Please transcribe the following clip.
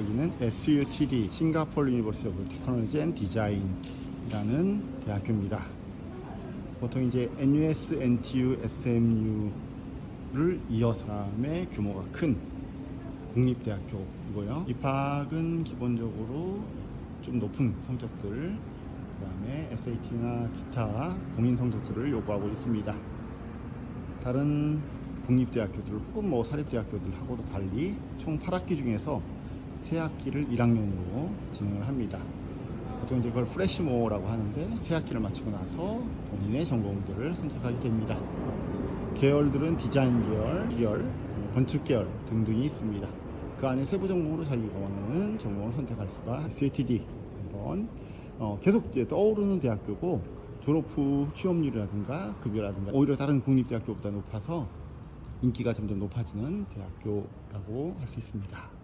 여기는 SUTD 싱가포르 유니버시티 오브 테크놀로지 앤 디자인이라는 대학교입니다. 보통 이제 NUS, NTU, SMU를 다음에 규모가 큰 국립대학교이고요. 입학은 기본적으로 좀 높은 성적들, 그 다음에 SAT나 기타 공인 성적들을 요구하고 있습니다. 다른 국립대학교들 혹은 뭐 사립대학교들하고도 달리 총 8학기 중에서 3학기를 1학년으로 진행을 합니다. 보통 이제 그걸 프레시모라고 하는데 세 학기를 마치고 나서 본인의 전공들을 선택하게 됩니다. 계열들은 디자인 계열, 계열, 건축 계열 등등이 있습니다. 그 안에 세부 전공으로 자기가 원하는 전공을 선택할 수가 SATD 한번 어, 계속 이제 떠오르는 대학교고 졸업 후 취업률이라든가 급여라든가 오히려 다른 국립대학교보다 높아서 인기가 점점 높아지는 대학교라고 할 수 있습니다.